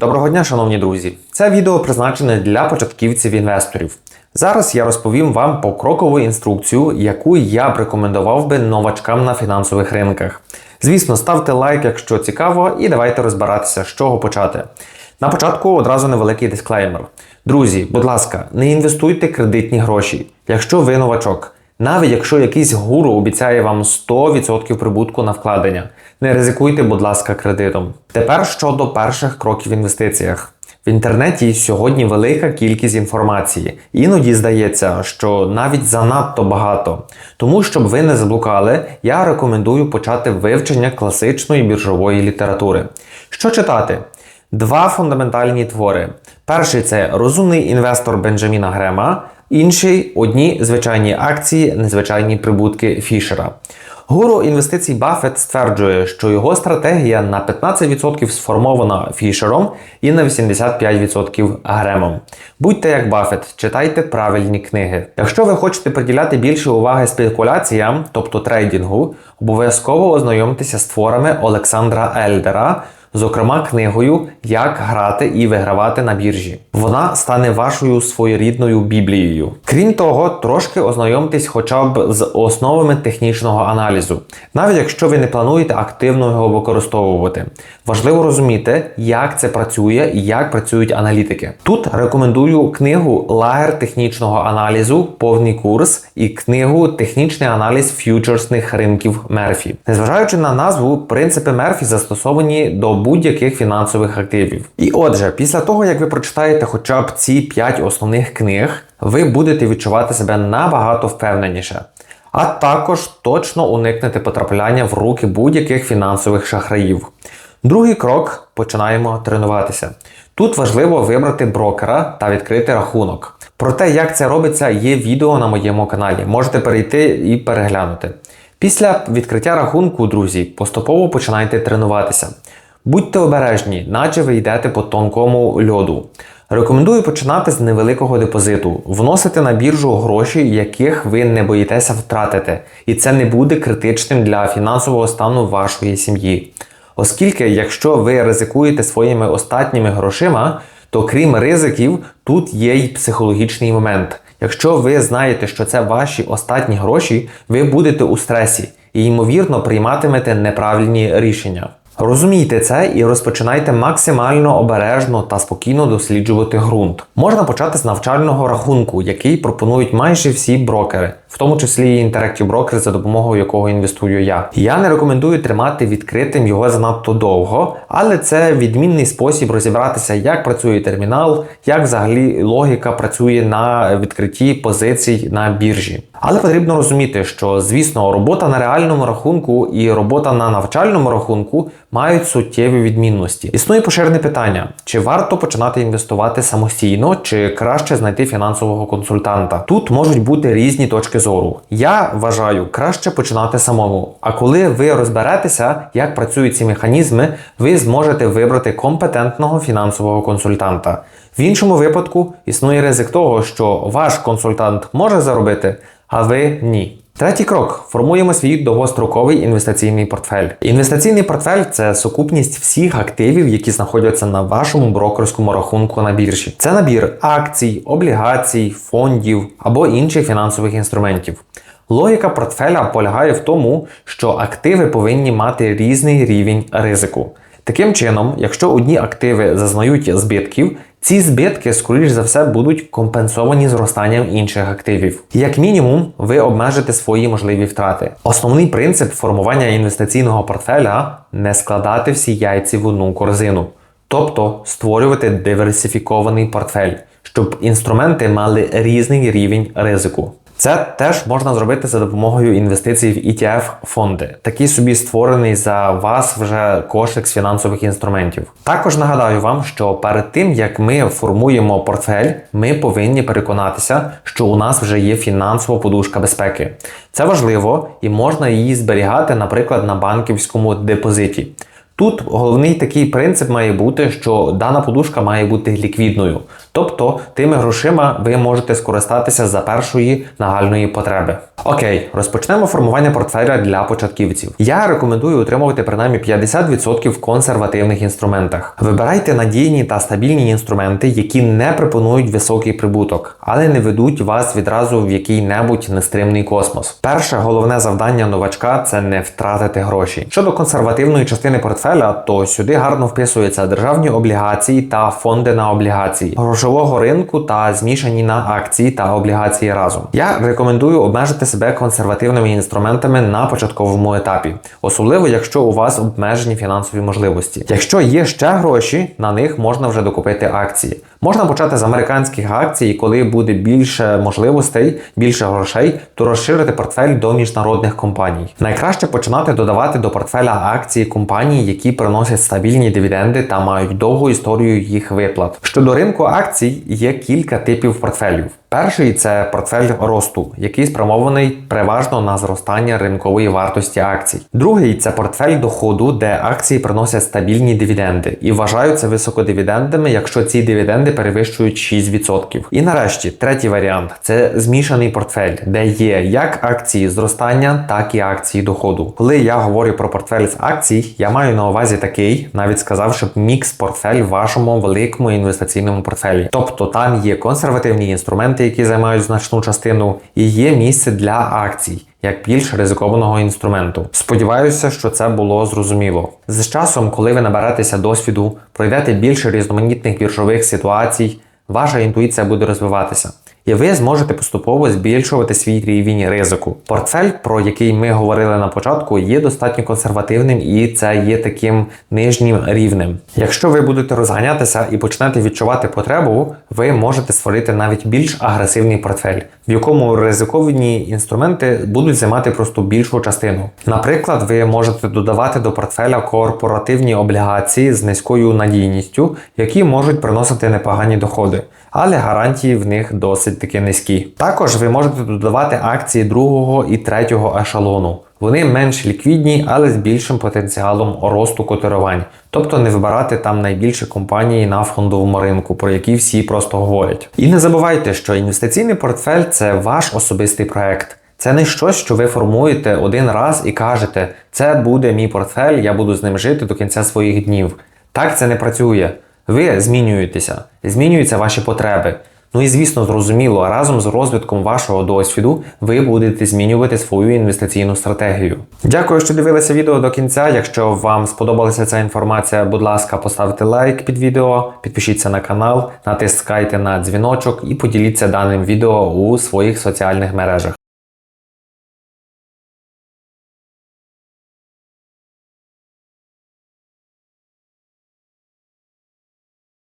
Доброго дня, шановні друзі! Це відео призначене для початківців-інвесторів. Зараз я розповім вам покрокову інструкцію, яку я б рекомендував би новачкам на фінансових ринках. Звісно, ставте лайк, якщо цікаво, і давайте розбиратися, з чого почати. На початку одразу невеликий дисклеймер. Друзі, будь ласка, не інвестуйте кредитні гроші, якщо ви новачок. Навіть якщо якийсь гуру обіцяє вам 100% прибутку на вкладення, не ризикуйте, будь ласка, кредитом. Тепер щодо перших кроків в інвестиціях. В інтернеті сьогодні велика кількість інформації. Іноді здається, що навіть занадто багато. Тому, щоб ви не заблукали, я рекомендую почати вивчення класичної біржової літератури. Що читати? Два фундаментальні твори. Перший це розумний інвестор Бенджаміна Грема, інший одні звичайні акції, незвичайні прибутки Фішера. Гуру інвестицій Баффет стверджує, що його стратегія на 15% сформована Фішером і на 85% Гремом. Будьте як Баффет, читайте правильні книги. Якщо ви хочете приділяти більше уваги спекуляціям, тобто трейдингу, обов'язково ознайомтеся з творами Олександра Ельдера. Зокрема, книгою Як грати і вигравати на біржі. Вона стане вашою своєрідною біблією. Крім того, трошки ознайомтесь хоча б з основами технічного аналізу, навіть якщо ви не плануєте активно його використовувати. Важливо розуміти, як це працює і як працюють аналітики. Тут рекомендую книгу Лагер технічного аналізу, повний курс і книгу Технічний аналіз ф'ючерсних ринків Мерфі. Незважаючи на назву, принципи Мерфі застосовані до будь-яких фінансових активів. І отже, після того, як ви прочитаєте хоча б ці 5 основних книг, ви будете відчувати себе набагато впевненіше. А також точно уникнете потрапляння в руки будь-яких фінансових шахраїв. Другий крок починаємо тренуватися. Тут важливо вибрати брокера та відкрити рахунок. Про те, як це робиться, є відео на моєму каналі. Можете перейти і переглянути. Після відкриття рахунку, друзі, поступово починайте тренуватися. Будьте обережні, наче ви йдете по тонкому льоду. Рекомендую починати з невеликого депозиту, вносити на біржу гроші, яких ви не боїтеся втратити, і це не буде критичним для фінансового стану вашої сім'ї. Оскільки, якщо ви ризикуєте своїми остатніми грошима, то крім ризиків, тут є й психологічний момент. Якщо ви знаєте, що це ваші остатні гроші, ви будете у стресі і, ймовірно, прийматимете неправильні рішення. Розумійте це і розпочинайте максимально обережно та спокійно досліджувати ґрунт. Можна почати з навчального рахунку, який пропонують майже всі брокери, в тому числі і Interactive Broker, за допомогою якого інвестую я. Я не рекомендую тримати відкритим його занадто довго, але це відмінний спосіб розібратися, як працює термінал, як взагалі логіка працює на відкритті позицій на біржі. Але потрібно розуміти, що звісно робота на реальному рахунку і робота на навчальному рахунку мають суттєві відмінності. Існує поширене питання: чи варто починати інвестувати самостійно, чи краще знайти фінансового консультанта? Тут можуть бути різні точки зору. Я вважаю, краще починати самому. А коли ви розберетеся, як працюють ці механізми, ви зможете вибрати компетентного фінансового консультанта. В іншому випадку існує ризик того, що ваш консультант може заробити, а ви ні. Третій крок формуємо свій довгостроковий інвестиційний портфель. Інвестиційний портфель це сукупність всіх активів, які знаходяться на вашому брокерському рахунку на біржі. Це набір акцій, облігацій, фондів або інших фінансових інструментів. Логіка портфеля полягає в тому, що активи повинні мати різний рівень ризику. Таким чином, якщо одні активи зазнають збитків, ці збитки, скоріш за все, будуть компенсовані зростанням інших активів. Як мінімум, ви обмежите свої можливі втрати. Основний принцип формування інвестиційного портфеля не складати всі яйці в одну корзину, тобто створювати диверсифікований портфель, щоб інструменти мали різний рівень ризику. Це теж можна зробити за допомогою інвестицій в ETF-фонди, такий собі створений за вас вже кошик з фінансових інструментів. Також нагадаю вам, що перед тим як ми формуємо портфель, ми повинні переконатися, що у нас вже є фінансова подушка безпеки. Це важливо і можна її зберігати, наприклад, на банківському депозиті. Тут головний такий принцип має бути, що дана подушка має бути ліквідною, Тобто тими грошима ви можете скористатися за першої нагальної потреби. Окей, розпочнемо формування портфеля для початківців. Я рекомендую утримувати принаймні 50% в консервативних інструментах. Вибирайте надійні та стабільні інструменти, які не пропонують високий прибуток, але не ведуть вас відразу в який-небудь нестримний космос. Перше головне завдання новачка це не втратити гроші. Щодо консервативної частини портфеля, то сюди гарно вписуються державні облігації та фонди на облігації, грошового ринку та змішані на акції та облігації разом. Я рекомендую обмежити себе консервативними інструментами на початковому етапі, особливо якщо у вас обмежені фінансові можливості. Якщо є ще гроші, на них можна вже докупити акції. Можна почати з американських акцій, коли буде більше можливостей, більше грошей, то розширити портфель до міжнародних компаній. Найкраще починати додавати до портфеля акції компаній, які приносять стабільні дивіденди та мають довгу історію їх виплат. Щодо ринку акцій, є кілька типів портфелів. Перший це портфель росту, який спрямований переважно на зростання ринкової вартості акцій. Другий це портфель доходу, де акції приносять стабільні дивіденди і вважаються високодивідендами, якщо ці дивіденди перевищують 6%. І нарешті третій варіант це змішаний портфель, де є як акції зростання, так і акції доходу. Коли я говорю про портфель з акцій, я маю на увазі такий, навіть сказав, щоб мікс портфель в вашому великому інвестиційному портфелі. Тобто там є консервативні інструменти, які займають значну частину, і є місце для акцій. Як більш ризикованого інструменту. Сподіваюся, що це було зрозуміло. З часом, коли ви наберетеся досвіду, пройдете більше різноманітних біржових ситуацій, ваша інтуїція буде розвиватися. І ви зможете поступово збільшувати свій рівень ризику. Портфель, про який ми говорили на початку, є достатньо консервативним і це є таким нижнім рівнем. Якщо ви будете розганятися і почнете відчувати потребу, ви можете створити навіть більш агресивний портфель, в якому ризиковані інструменти будуть займати просто більшу частину. Наприклад, ви можете додавати до портфеля корпоративні облігації з низькою надійністю, які можуть приносити непогані доходи, але гарантії в них досить таки низькі. Також ви можете додавати акції другого і третього ешелону. Вони менш ліквідні, але з більшим потенціалом росту котирувань. Тобто не вибирати там найбільші компанії на фондовому ринку, про які всі просто говорять. І не забувайте, що інвестиційний портфель це ваш особистий проект. Це не щось, що ви формуєте один раз і кажете, це буде мій портфель, я буду з ним жити до кінця своїх днів. Так це не працює. Ви змінюєтеся, змінюються ваші потреби. Ну і звісно, зрозуміло, разом з розвитком вашого досвіду ви будете змінювати свою інвестиційну стратегію. Дякую, що дивилися відео до кінця. Якщо вам сподобалася ця інформація, будь ласка, поставте лайк під відео, підпишіться на канал, натискайте на дзвіночок і поділіться даним відео у своїх соціальних мережах.